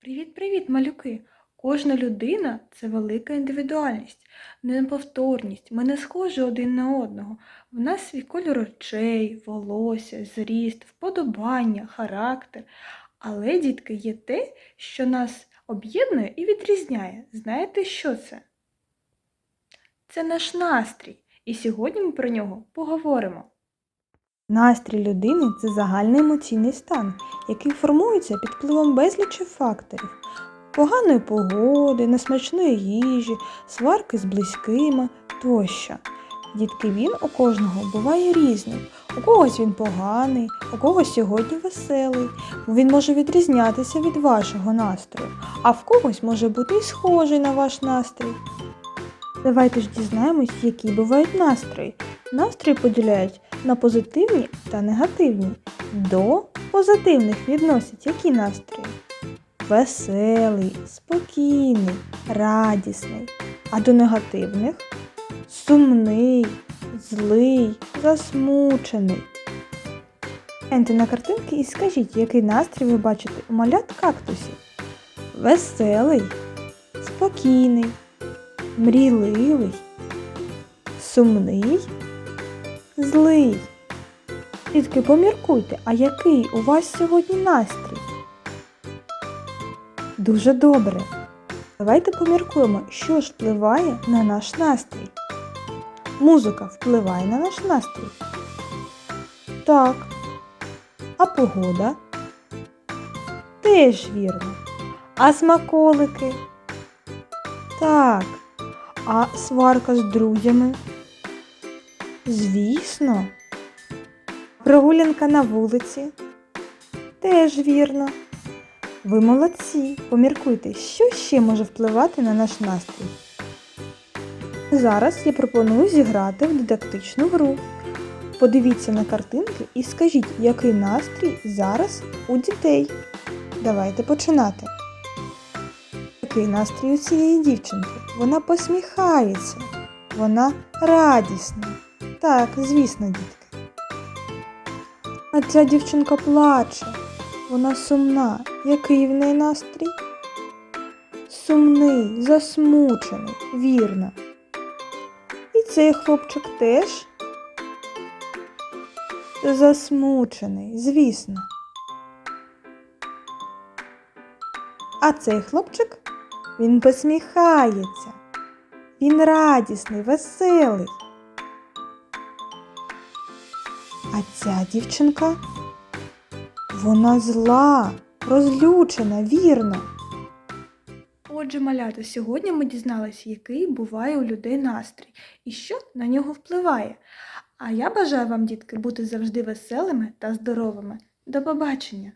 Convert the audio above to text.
Привіт-привіт, малюки! Кожна людина це велика індивідуальність, неповторність. Ми не схожі один на одного. В нас свій кольор очей, волосся, зріст, вподобання, характер. Але, дітки, є те, що нас об'єднує і відрізняє. Знаєте, що це? Це наш настрій. І сьогодні ми про нього поговоримо. Настрій людини це загальний емоційний стан, який формується під впливом безлічі факторів поганої погоди, несмачної їжі, сварки з близькими тощо. Дітки, він у кожного буває різним. У когось він поганий, у когось сьогодні веселий. Він може відрізнятися від вашого настрою, а в когось може бути і схожий на ваш настрій. Давайте ж дізнаємось, які бувають настрої. Настрої поділяють на позитивні та негативні. До позитивних відносять які настрої? Веселий, спокійний, радісний. А до негативних сумний, злий, засмучений. Гляньте на картинки і скажіть, який настрій ви бачите у малят кактусів? Веселий, спокійний, мрійливий, сумний, злий. Тільки поміркуйте, а який у вас сьогодні настрій? Дуже добре. Давайте поміркуємо, що ж впливає на наш настрій. Музика впливає на наш настрій. Так. А погода? Теж вірно. А смаколики? Так. А сварка з друзями? Звісно. Прогулянка на вулиці? Теж вірно. Ви молодці. Поміркуйте, що ще може впливати на наш настрій. Зараз я пропоную зіграти в дидактичну гру. Подивіться на картинки і скажіть, який настрій зараз у дітей. Давайте починати. Який настрій у цієї дівчинки? Вона посміхається, вона радісна. Так, звісно, дітки. А ця дівчинка плаче. Вона сумна. Який в неї настрій? Сумний, засмучений, вірно. І цей хлопчик теж засмучений, звісно. А цей хлопчик він посміхається. Він радісний, веселий. Ця дівчинка вона зла, розлючена, вірно. Отже, малята, сьогодні ми дізналися, який буває у людей настрій і що на нього впливає. А я бажаю вам, дітки, бути завжди веселими та здоровими. До побачення!